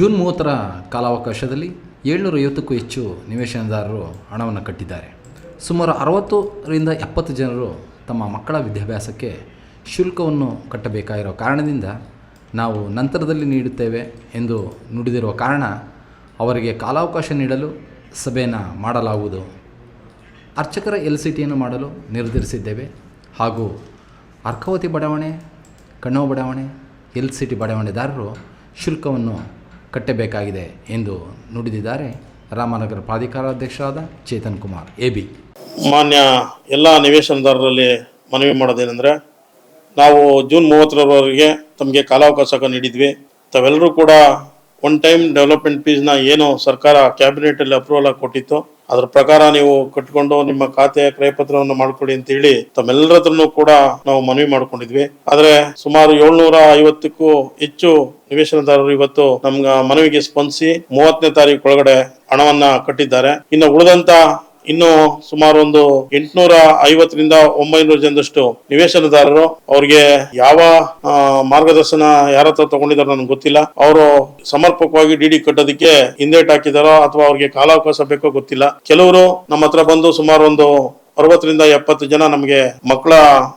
June ಮೂವತ್ತರ ಕಾಲಾವಕಾಶದಲ್ಲಿ ಏಳ್ನೂರ ಐವತ್ತಕ್ಕೂ ಹೆಚ್ಚು ನಿವೇಶನದಾರರು ಹಣವನ್ನು ಕಟ್ಟಿದ್ದಾರೆ. ಸುಮಾರು ಅರವತ್ತರಿಂದ ಎಪ್ಪತ್ತು ಜನರು ತಮ್ಮ ಮಕ್ಕಳ ವಿದ್ಯಾಭ್ಯಾಸಕ್ಕೆ ಶುಲ್ಕವನ್ನು ಕಟ್ಟಬೇಕಾಗಿರೋ ಕಾರಣದಿಂದ ನಾವು ನಂತರದಲ್ಲಿ ನೀಡುತ್ತೇವೆ ಎಂದು ನುಡಿದಿರುವ ಕಾರಣ ಅವರಿಗೆ ಕಾಲಾವಕಾಶ ನೀಡಲು ಸಭೆಯನ್ನು ಮಾಡಲಾಗುವುದು. ಅರ್ಚಕರ ಎಲ್ ಸಿ ಟಿಯನ್ನು ಮಾಡಲು ನಿರ್ಧರಿಸಿದ್ದೇವೆ. ಹಾಗೂ ಅರ್ಕಾವತಿ ಬಡಾವಣೆ ಕಣ್ಣವ ಬಡಾವಣೆ ಎಲ್ ಸಿ ಟಿ ಬಡಾವಣೆದಾರರು ಶುಲ್ಕವನ್ನು ಕಟ್ಟಬೇಕಾಗಿದೆ ಎಂದು ನುಡಿದಿದ್ದಾರೆ ರಾಮನಗರ ಪ್ರಾಧಿಕಾರಾಧ್ಯಕ್ಷರಾದ ಚೇತನ್ ಕುಮಾರ್ ಎ ಬಿ ಮಾನ್ಯ ಎಲ್ಲ ನಿವೇಶನದಾರರಲ್ಲಿ ಮನವಿ ಮಾಡೋದೇನೆಂದರೆ, ನಾವು ಜೂನ್ ಮೂವತ್ತರವರೆಗೆ ತಮಗೆ ಕಾಲಾವಕಾಶ ನೀಡಿದ್ವಿ. ತಾವೆಲ್ಲರೂ ಕೂಡ ಒನ್ ಟೈಮ್ ಡೆವಲಪ್ಮೆಂಟ್ ಫೀಸ್ನ ಏನು ಸರ್ಕಾರ ಕ್ಯಾಬಿನೆಟಲ್ಲಿ ಅಪ್ರೂವಲ್ ಆಗಿ ಕೊಟ್ಟಿತ್ತು, ಅದ್ರ ಪ್ರಕಾರ ನೀವು ಕಟ್ಕೊಂಡು ನಿಮ್ಮ ಖಾತೆ ಕ್ರಯಪತ್ರವನ್ನು ಮಾಡ್ಕೊಡಿ ಅಂತ ಹೇಳಿ ತಮ್ಮೆಲ್ಲರ ಕೂಡ ನಾವು ಮನವಿ ಮಾಡ್ಕೊಂಡಿದ್ವಿ. ಆದ್ರೆ ಸುಮಾರು ಏಳ್ನೂರ ಐವತ್ತಕ್ಕೂ ಹೆಚ್ಚು ನಿವೇಶನದಾರರು ಇವತ್ತು ನಮ್ಗ ಮನವಿಗೆ ಸ್ಪಂದಿಸಿ ಮೂವತ್ತನೇ ತಾರೀಕು ಒಳಗಡೆ ಹಣವನ್ನ ಕಟ್ಟಿದ್ದಾರೆ. ಇನ್ನು ಉಳಿದಂತ ಇನ್ನು ಸುಮಾರು ಒಂದು ಎಂಟುನೂರ ಐವತ್ತರಿಂದ ಒಂಬೈನೂರು ಜನದಷ್ಟು ನಿವೇಶನದಾರರು ಅವ್ರಿಗೆ ಯಾವ ಮಾರ್ಗದರ್ಶನ ಯಾರ ಹತ್ರ ತಗೊಂಡಿದಾರೋ ನನಗೆ ಗೊತ್ತಿಲ್ಲ. ಅವರು ಸಮರ್ಪಕವಾಗಿ ಡಿ ಡಿ ಕಟ್ಟೋದಕ್ಕೆ ಹಿಂದೇಟ್ ಹಾಕಿದಾರೋ ಅಥವಾ ಅವ್ರಿಗೆ ಕಾಲಾವಕಾಶ ಬೇಕೋ ಗೊತ್ತಿಲ್ಲ. ಕೆಲವರು ನಮ್ಮ ಹತ್ರ ಬಂದು ಸುಮಾರು ಒಂದು ಅರವತ್ತರಿಂದ ಎಪ್ಪತ್ತು ಜನ ನಮಗೆ ಮಕ್ಕಳ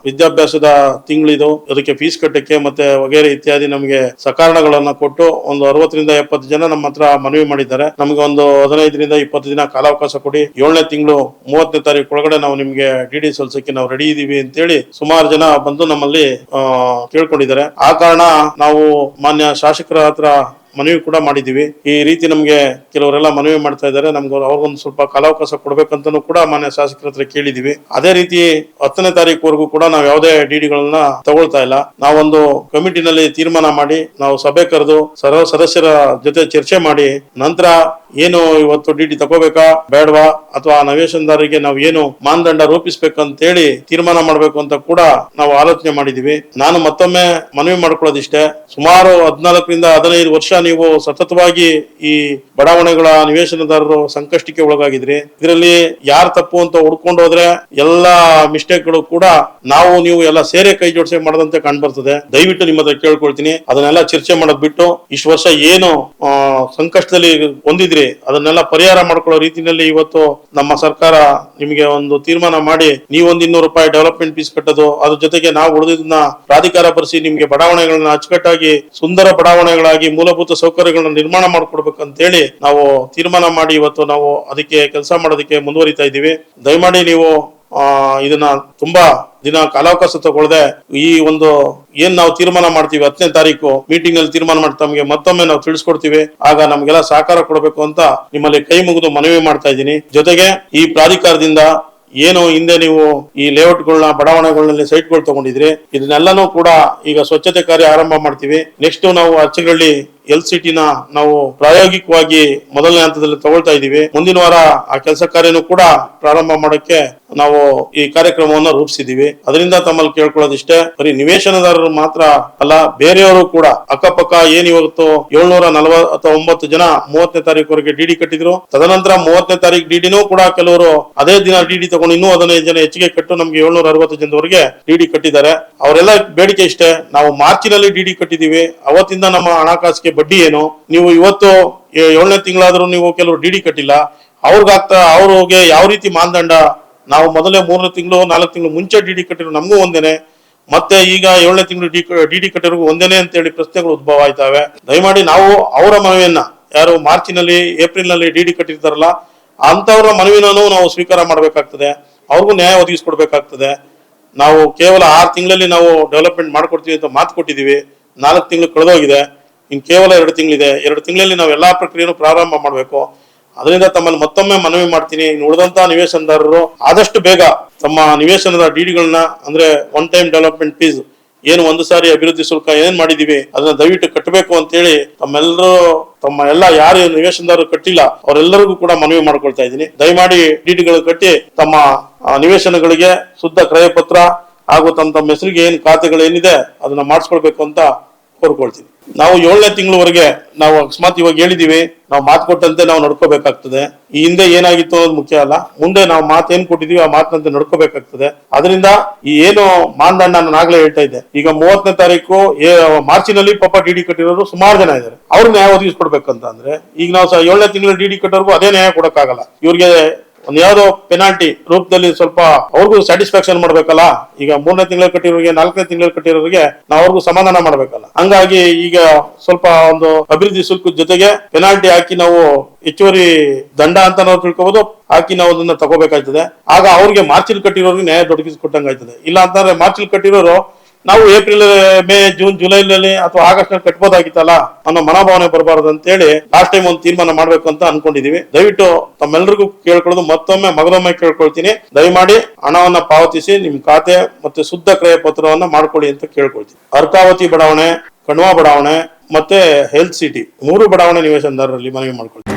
ವಿದ್ಯಾಭ್ಯಾಸದ ತಿಂಗಳಿದು, ಅದಕ್ಕೆ ಫೀಸ್ ಕಟ್ಟಕ್ಕೆ ಮತ್ತೆ ವಗೇರೆ ಇತ್ಯಾದಿ ನಮಗೆ ಸಕಾರಣಗಳನ್ನ ಕೊಟ್ಟು ಒಂದು ಅರವತ್ತರಿಂದ ಎಪ್ಪತ್ತು ಜನ ನಮ್ಮ ಹತ್ರ ಮನವಿ ಮಾಡಿದ್ದಾರೆ. ನಮಗೆ ಒಂದು ಹದಿನೈದರಿಂದ ಇಪ್ಪತ್ತು ದಿನ ಕಾಲಾವಕಾಶ ಕೊಡಿ. ಏಳನೇ ತಿಂಗಳು ಮೂವತ್ತನೇ ತಾರೀಕು ಒಳಗಡೆ ನಾವು ನಿಮಗೆ ಡಿ ಡಿ ಸಲ್ಸಕ್ಕೆ ನಾವು ರೆಡಿ ಇದೀವಿ ಅಂತೇಳಿ ಸುಮಾರು ಜನ ಬಂದು ನಮ್ಮಲ್ಲಿ ಕೇಳ್ಕೊಂಡಿದ್ದಾರೆ. ಆ ಕಾರಣ ನಾವು ಮಾನ್ಯ ಶಾಸಕರ ಹತ್ರ ಮನವಿ ಕೂಡ ಮಾಡಿದೀವಿ ಈ ರೀತಿ ನಮಗೆ ಕೆಲವರೆಲ್ಲ ಮನವಿ ಮಾಡ್ತಾ ಇದ್ದಾರೆ. ನಮ್ಗೆ ಅವ್ರಿಗೊಂದು ಸ್ವಲ್ಪ ಕಾಲಾವಕಾಶ ಕೊಡಬೇಕಂತನೂ ಕೂಡ ಮಾನ್ಯ ಶಾಸಕರ ಹತ್ರ ಕೇಳಿದ್ದೀವಿ. ಅದೇ ರೀತಿ ಹತ್ತನೇ ತಾರೀಕುವರೆಗೂ ಕೂಡ ನಾವು ಯಾವುದೇ ಡಿಡಿಗಳನ್ನ ತಗೊಳ್ತಾ ಇಲ್ಲ. ನಾವೊಂದು ಕಮಿಟಿನಲ್ಲಿ ತೀರ್ಮಾನ ಮಾಡಿ, ನಾವು ಸಭೆ ಕರೆದು ಸರ್ವ ಸದಸ್ಯರ ಜೊತೆ ಚರ್ಚೆ ಮಾಡಿ, ನಂತರ ಏನು ಇವತ್ತು ಡಿಡಿ ತಗೋಬೇಕಾ, ಬೇಡವಾ, ಅಥವಾ ನವೇಶನ್ದಾರರಿಗೆ ನಾವು ಏನು ಮಾನದಂಡ ರೂಪಿಸ್ಬೇಕಂತ ಹೇಳಿ ತೀರ್ಮಾನ ಮಾಡಬೇಕು ಅಂತ ಕೂಡ ನಾವು ಆಲೋಚನೆ ಮಾಡಿದೀವಿ ನಾನು ಮತ್ತೊಮ್ಮೆ ಮನವಿ ಮಾಡ್ಕೊಳ್ಳೋದಿಷ್ಟೇ. ಸುಮಾರು ಹದಿನಾಲ್ಕರಿಂದ ಹದಿನೈದು ವರ್ಷ ನೀವು ಸತತವಾಗಿ ಈ ಬಡಾವಣೆಗಳ ನಿವೇಶನದಾರರು ಸಂಕಷ್ಟಕ್ಕೆ ಒಳಗಾಗಿದ್ರಿ. ಇದರಲ್ಲಿ ಯಾರು ತಪ್ಪು ಅಂತ ಹುಡ್ಕೊಂಡು ಹೋದ್ರೆ ಎಲ್ಲಾ ಮಿಸ್ಟೇಕ್ಗಳು ಕೂಡ ನಾವು, ನೀವು ಎಲ್ಲ ಸೇರೆ ಕೈ ಜೋಡಿಸಿ ಮಾಡದಂತೆ ಕಾಣ್ಬರ್ತದೆ. ದಯವಿಟ್ಟು ನಿಮ್ಮ ಹತ್ರ ಕೇಳ್ಕೊಳ್ತೀನಿ. ಅದನ್ನೆಲ್ಲ ಚರ್ಚೆ ಮಾಡೋದ್ ಬಿಟ್ಟು ಇಷ್ಟು ವರ್ಷ ಏನು ಸಂಕಷ್ಟದಲ್ಲಿ ಹೊಂದಿದ್ರಿ, ಅದನ್ನೆಲ್ಲ ಪರಿಹಾರ ಮಾಡ್ಕೊಳ್ಳೋ ರೀತಿಯಲ್ಲಿ ಇವತ್ತು ನಮ್ಮ ಸರ್ಕಾರ ನಿಮಗೆ ಒಂದು ತೀರ್ಮಾನ ಮಾಡಿ, ನೀವೊಂದು ಇನ್ನೂರು ರೂಪಾಯಿ ಡೆವಲಪ್ಮೆಂಟ್ ಫೀಸ್ ಕಟ್ಟೋದು, ಅದ್ರ ಜೊತೆಗೆ ನಾವು ಉಳಿದಿದ್ದನ್ನ ಪ್ರಾಧಿಕಾರ ಬರೆಸಿ ನಿಮ್ಗೆ ಬಡಾವಣೆಗಳನ್ನ ಅಚ್ಚುಕಟ್ಟಾಗಿ, ಸುಂದರ ಬಡಾವಣೆಗಳಾಗಿ ಮೂಲಭೂತ ಸೌಕರ್ಯಗಳನ್ನ ನಿರ್ಮಾಣ ಮಾಡ್ಕೊಡ್ಬೇಕಂತ ಹೇಳಿ ನಾವು ತೀರ್ಮಾನ ಮಾಡಿ ಇವತ್ತು ನಾವು ಅದಕ್ಕೆ ಕೆಲಸ ಮಾಡೋದಕ್ಕೆ ಮುಂದುವರಿತಾ ಇದ್ದೀವಿ. ದಯಮಾಡಿ ನೀವು ಇದನ್ನ ತುಂಬಾ ದಿನ ಕಾಲಾವಕಾಶ ತಗೊಳ್ಳದೆ ಈ ಒಂದು ಏನ್ ನಾವು ತೀರ್ಮಾನ ಮಾಡ್ತೀವಿ ಹತ್ತನೇ ತಾರೀಕು ಮೀಟಿಂಗ್ ಅಲ್ಲಿ ತೀರ್ಮಾನ ಮಾಡಿ ತಮಗೆ ಮತ್ತೊಮ್ಮೆ ನಾವು ತಿಳಿಸ್ಕೊಡ್ತೀವಿ. ಆಗ ನಮ್ಗೆಲ್ಲ ಸಹಕಾರ ಕೊಡಬೇಕು ಅಂತ ನಿಮ್ಮಲ್ಲಿ ಕೈ ಮುಗಿದು ಮನವಿ ಮಾಡ್ತಾ ಇದ್ದೀನಿ. ಜೊತೆಗೆ ಈ ಪ್ರಾಧಿಕಾರದಿಂದ ಏನು ಹಿಂದೆ ನೀವು ಈ ಲೇಔಟ್ಗಳನ್ನ ಬಡಾವಣೆಗಳಲ್ಲಿ ಸೈಟ್ಗಳು ತಗೊಂಡಿದ್ರಿ, ಇದನ್ನೆಲ್ಲನೂ ಕೂಡ ಈಗ ಸ್ವಚ್ಛತೆ ಕಾರ್ಯ ಆರಂಭ ಮಾಡ್ತೀವಿ. ನೆಕ್ಸ್ಟ್ ನಾವು ಅಚ್ಚಗಳ್ಳಿ ಎಲ್ ಸಿ ಟಿನ ನಾವು ಪ್ರಾಯೋಗಿಕವಾಗಿ ಮೊದಲನೇ ಹಂತದಲ್ಲಿ ತಗೊಳ್ತಾ ಇದೀವಿ. ಮುಂದಿನ ವಾರ ಆ ಕೆಲಸ ಕಾರ್ಯನೂ ಕೂಡ ಪ್ರಾರಂಭ ಮಾಡಕ್ಕೆ ನಾವು ಈ ಕಾರ್ಯಕ್ರಮವನ್ನು ರೂಪಿಸಿದೀವಿ. ಅದರಿಂದ ತಮ್ಮಲ್ಲಿ ಕೇಳ್ಕೊಳ್ಳೋದಿಷ್ಟೇ, ಬರೀ ನಿವೇಶನದಾರರು ಮಾತ್ರ ಅಲ್ಲ, ಬೇರೆಯವರು ಕೂಡ ಅಕ್ಕಪಕ್ಕ ಏನ್ ಇವತ್ತು ಏಳ್ನೂರ ನಲವತ್ತ ಒಂಬತ್ತು ಜನ ಮೂವತ್ತನೇ ತಾರೀಕುವರೆಗೆ ಡಿಡಿ ಕಟ್ಟಿದ್ರು. ತದನಂತರ ಮೂವತ್ತನೇ ತಾರೀಕು ಡಿಡಿನೂ ಕೂಡ ಕೆಲವರು ಅದೇ ದಿನ ಡಿಡಿ ತಗೊಂಡು ಇನ್ನೂ ಹದಿನೈದು ಜನ ಹೆಚ್ಚಿಗೆ ಕಟ್ಟು ನಮ್ಗೆ ಏಳ್ನೂರ ಅರವತ್ತು ಜನದವರೆಗೆ ಡಿಡಿ ಕಟ್ಟಿದ್ದಾರೆ. ಅವರೆಲ್ಲ ಬೇಡಿಕೆ ಇಷ್ಟೇ, ನಾವು ಮಾರ್ಚಿನಲ್ಲಿ ಡಿಡಿ ಕಟ್ಟಿದೀವಿ. ಅವತ್ತಿಂದ ನಮ್ಮ ಹಣಕಾಸಿಗೆ ಬಡ್ಡಿ ಏನು? ನೀವು ಇವತ್ತು ಏಳನೇ ತಿಂಗಳಾದ್ರೂ ನೀವು ಕೆಲವರು ಡಿಡಿ ಕಟ್ಟಿಲ್ಲ. ಅವ್ರಿಗಾಗ್ತಾ, ಅವ್ರಿಗೆ ಯಾವ ರೀತಿ ಮಾನದಂಡ ನಾವು ಮೊದಲೇ ಮೂರನೇ ತಿಂಗಳು, ನಾಲ್ಕು ತಿಂಗಳು ಮುಂಚೆ ಡಿ ಡಿ ಕಟ್ಟಿರೋ ನಮಗೂ ಒಂದೇನೆ, ಮತ್ತೆ ಈಗ ಏಳನೇ ತಿಂಗಳು ಡಿ ಡಿ ಕಟ್ಟಿರೋ ಒಂದೇನೆ ಅಂತೇಳಿ ಪ್ರಶ್ನೆಗಳು ಉದ್ಭವ ಆಯ್ತಾವೆ. ದಯಮಾಡಿ ನಾವು ಅವರ ಮನವಿಯನ್ನ, ಯಾರು ಮಾರ್ಚಿನಲ್ಲಿ, ಏಪ್ರಿಲ್ನಲ್ಲಿ ಡಿ ಕಟ್ಟಿರ್ತಾರಲ್ಲ, ಅಂಥವ್ರ ಮನವಿನೂ ನಾವು ಸ್ವೀಕಾರ ಮಾಡಬೇಕಾಗ್ತದೆ. ಅವ್ರಿಗೂ ನ್ಯಾಯ ಒದಗಿಸ್ಕೊಡ್ಬೇಕಾಗ್ತದೆ. ನಾವು ಕೇವಲ ಆರು ತಿಂಗಳಲ್ಲಿ ನಾವು ಡೆವಲಪ್ಮೆಂಟ್ ಮಾಡ್ಕೊಡ್ತೀವಿ ಅಂತ ಮಾತು ಕೊಟ್ಟಿದ್ದೀವಿ. ನಾಲ್ಕು ತಿಂಗಳು ಕಳೆದೋಗಿದೆ. ಇನ್ನು ಕೇವಲ ಎರಡು ತಿಂಗಳಿದೆ. ಎರಡು ತಿಂಗಳಲ್ಲಿ ನಾವು ಎಲ್ಲಾ ಪ್ರಕ್ರಿಯೆನೂ ಪ್ರಾರಂಭ ಮಾಡಬೇಕು. ಅದರಿಂದ ತಮ್ಮಲ್ಲಿ ಮತ್ತೊಮ್ಮೆ ಮನವಿ ಮಾಡ್ತೀನಿ. ಇನ್ನು ಉಳಿದಂತ ನಿವೇಶನದಾರರು ಆದಷ್ಟು ಬೇಗ ತಮ್ಮ ನಿವೇಶನದ ಡಿಡಿಗಳನ್ನ ಅಂದ್ರೆ ಒನ್ ಟೈಮ್ ಡೆವಲಪ್ಮೆಂಟ್ ಫೀಸ್ ಏನು ಒಂದು ಸಾರಿ ಅಭಿವೃದ್ಧಿ ಶುಲ್ಕ ಏನ್ ಮಾಡಿದೀವಿ, ಅದನ್ನ ದಯವಿಟ್ಟು ಕಟ್ಟಬೇಕು ಅಂತೇಳಿ ತಮ್ಮೆಲ್ಲರೂ, ತಮ್ಮ ಎಲ್ಲ ಯಾರು ನಿವೇಶನದಾರರು ಕಟ್ಟಿಲ್ಲ, ಅವರೆಲ್ಲರಿಗೂ ಕೂಡ ಮನವಿ ಮಾಡ್ಕೊಳ್ತಾ ಇದ್ದೀನಿ. ದಯಮಾಡಿ ಡಿಡಿಗಳು ಕಟ್ಟಿ ತಮ್ಮ ನಿವೇಶನಗಳಿಗೆ ಶುದ್ಧ ಕ್ರಯಪತ್ರ ಹಾಗೂ ತಮ್ಮ ತಮ್ಮ ಹೆಸರಿಗೆ ಏನು ಖಾತೆಗಳು ಏನಿದೆ ಅದನ್ನ ಮಾಡಿಸ್ಕೊಳ್ಬೇಕು ಅಂತ ಕೋರ್ಕೊಳ್ತೀನಿ. ನಾವು ಏಳನೇ ತಿಂಗಳವರೆಗೆ ನಾವು ಅಕಸ್ಮಾತ್ ಇವಾಗ ಹೇಳಿದೀವಿ, ನಾವು ಮಾತು ಕೊಟ್ಟಂತೆ ನಾವು ನಡ್ಕೋಬೇಕಾಗ್ತದೆ. ಈ ಹಿಂದೆ ಏನಾಗಿತ್ತು ಅನ್ನೋದು ಮುಖ್ಯ ಅಲ್ಲ. ಮುಂದೆ ನಾವು ಮಾತು ಏನ್ ಕೊಟ್ಟಿದೀವಿ ಆ ಮಾತಿನಂತೆ ನಡ್ಕೋಬೇಕಾಗ್ತದೆ. ಅದರಿಂದ ಈ ಏನು ಮಾನದಂಡ ನಾನು ಆಗ್ಲೇ ಹೇಳ್ತಾ ಇದ್ದೆ. ಈಗ ಮೂವತ್ತನೇ ತಾರೀಕು ಮಾರ್ಚಿನಲ್ಲಿ ಪಾಪ ಡಿ ಡಿ ಕಟ್ಟಿರೋರು ಸುಮಾರು ಜನ ಇದ್ದಾರೆ. ಅವ್ರು ನ್ಯಾಯ ಒದಗಿಸ್ಕೊಡ್ಬೇಕಂತ ಅಂದ್ರೆ, ಈಗ ನಾವು ಏಳನೇ ತಿಂಗಳ ಡಿ ಡಿ ಕಟ್ಟೋರ್ಗು ಅದೇ ನ್ಯಾಯ ಕೊಡಕ್ಕಾಗಲ್ಲ. ಇವ್ರಿಗೆ ಒಂದ್ ಯಾವ್ದೋ ಪೆನಾಲ್ಟಿ ರೂಪದಲ್ಲಿ ಸ್ವಲ್ಪ ಅವ್ರಿಗೂ ಸ್ಯಾಟಿಸ್ಫ್ಯಾಕ್ಷನ್ ಮಾಡ್ಬೇಕಲ್ಲ, ಈಗ ಮೂರನೇ ತಿಂಗಳು ಕಟ್ಟಿರೋರಿಗೆ, ನಾಲ್ಕನೇ ತಿಂಗಳು ಕಟ್ಟಿರೋರಿಗೆ ನಾವು ಅವ್ರಿಗೂ ಸಮಾಧಾನ ಮಾಡ್ಬೇಕಲ್ಲ. ಹಂಗಾಗಿ ಈಗ ಸ್ವಲ್ಪ ಒಂದು ಅಭಿವೃದ್ಧಿ ಶುಲ್ಕ ಜೊತೆಗೆ ಪೆನಾಲ್ಟಿ ಹಾಕಿ ನಾವು ಹೆಚ್ಚುವರಿ ದಂಡ ಅಂತ ನಾವು ತಿಳ್ಕೊಬಹುದು ಹಾಕಿ ನಾವು ಅದನ್ನ ತಗೋಬೇಕಾಗ್ತದೆ. ಆಗ ಅವ್ರಿಗೆ ಮಾರ್ಚಿಲ್ ಕಟ್ಟಿರೋರಿಗೆ ನ್ಯಾಯ ದೊರಕಿಸಿಕೊಟ್ಟಂಗಾಯ್ತದೆ. ಇಲ್ಲ ಅಂತಂದ್ರೆ ಮಾರ್ಚಿಲ್ ಕಟ್ಟಿರೋರು ನಾವು ಏಪ್ರಿಲ್, ಮೇ, ಜೂನ್, ಜುಲೈನಲ್ಲಿ ಅಥವಾ ಆಗಸ್ಟ್ನಲ್ಲಿ ಕಟ್ಬೋದಾಗಿತ್ತಲ್ಲ ಅನ್ನೋ ಮನೋಭಾವನೆ ಬರಬಾರದು ಅಂತ ಹೇಳಿ ಲಾಸ್ಟ್ ಟೈಮ್ ಒಂದು ತೀರ್ಮಾನ ಮಾಡ್ಬೇಕು ಅಂತ ಅನ್ಕೊಂಡಿದೀವಿ. ದಯವಿಟ್ಟು ತಮ್ಮೆಲ್ಲರಿಗೂ ಕೇಳ್ಕೊಳ್ಳೋದು, ಮತ್ತೊಮ್ಮೆ ಮಗದೊಮ್ಮೆ ಕೇಳ್ಕೊಳ್ತೀನಿ. ದಯಮಾಡಿ ಹಣವನ್ನ ಪಾವತಿಸಿ ನಿಮ್ ಖಾತೆ ಮತ್ತೆ ಶುದ್ಧ ಕ್ರಯ ಪತ್ರವನ್ನ ಮಾಡ್ಕೊಳ್ಳಿ ಅಂತ ಕೇಳ್ಕೊಳ್ತೀನಿ. ಅರ್ಕಾವತಿ ಬಡಾವಣೆ, ಕಣ್ವಾ ಬಡಾವಣೆ ಮತ್ತೆ ಹೆಲ್ತ್ ಸಿಟಿ ಮೂರು ಬಡಾವಣೆ ನಿವೇಶನದಾರರಲ್ಲಿ ಮನವಿ ಮಾಡ್ಕೊಳ್ತೀನಿ.